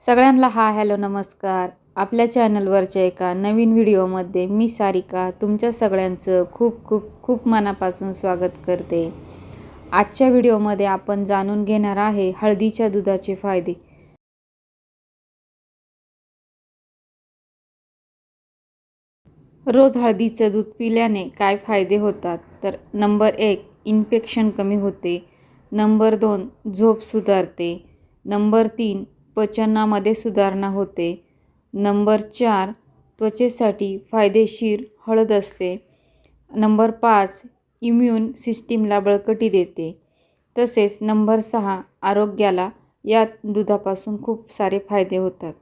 सगळ्यांना हा हॅलो नमस्कार. आपल्या चॅनलवरच्या एका नवीन व्हिडिओमध्ये मी सारिका तुमच्या सगळ्यांचं खूप खूप खूप मनापासून स्वागत करते. आजच्या व्हिडिओमध्ये आपण जाणून घेणार आहे हळदीच्या दुधाचे फायदे. रोज हळदीचं दूध पिल्याने काय फायदे होतात? तर नंबर एक इन्फेक्शन कमी होते. नंबर दोन झोप सुधारते. नंबर तीन पचनामध्ये सुधारणा होते. नंबर चार त्वचेसाठी फायदेशीर हळद असते. नंबर पाच इम्युन सिस्टीमला बळकटी देते. तसेच नंबर सहा आरोग्याला यात दुधापासून खूप सारे फायदे होतात.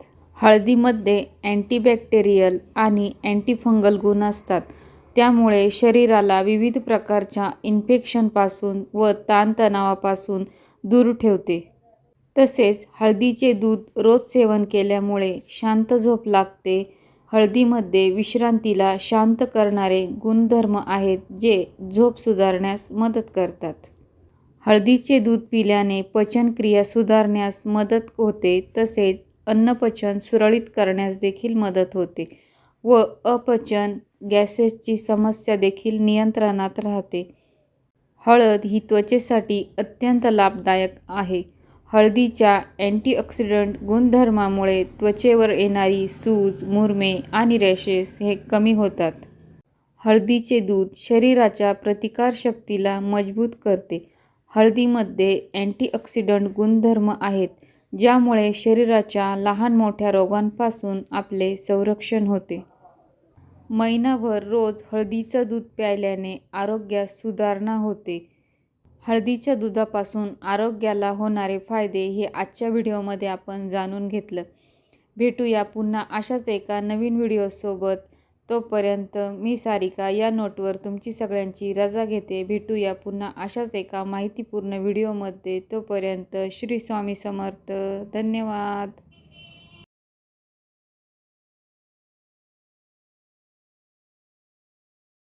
हळदीमध्ये अँटीबॅक्टेरियल आणि अँटीफंगल गुण असतात. त्यामुळे शरीराला विविध प्रकारच्या इन्फेक्शनपासून व ताणतणावापासून दूर ठेवते. तसेच हळदीचे दूध रोज सेवन केल्यामुळे शांत झोप लागते. हळदीमध्ये विश्रांतीला शांत करणारे गुणधर्म आहेत जे झोप सुधारण्यास मदत करतात. हळदीचे दूध पिल्याने पचनक्रिया सुधारण्यास मदत होते तसेच अन्नपचन सुरळीत करण्यास देखील मदत होते व अपचन गॅसेसची समस्या देखील नियंत्रणात राहते. हळद ही त्वचेसाठी अत्यंत लाभदायक आहे. हळदीच्या अँटीऑक्सिडंट गुणधर्मामुळे त्वचेवर येणारी सूज मुरमे आणि रॅशेस हे कमी होतात. हळदीचे दूध शरीराच्या प्रतिकारशक्तीला मजबूत करते. हळदीमध्ये अँटीऑक्सिडंट गुणधर्म आहेत ज्यामुळे शरीराच्या लहान मोठ्या रोगांपासून आपले संरक्षण होते. महिनाभर रोज हळदीचं दूध प्यायल्याने आरोग्यात सुधारणा होते. हळदीच्या दुधापासून आरोग्याला होणारे फायदे हे आजच्या व्हिडिओमध्ये आपण जाणून घेतलं. भेटूया पुन्हा अशाच एका नवीन व्हिडिओसोबत. तोपर्यंत मी सारिका या नोटवर तुमची सगळ्यांची रजा घेते. भेटूया पुन्हा अशाच एका माहितीपूर्ण व्हिडिओमध्ये. तोपर्यंत श्री स्वामी समर्थ. धन्यवाद.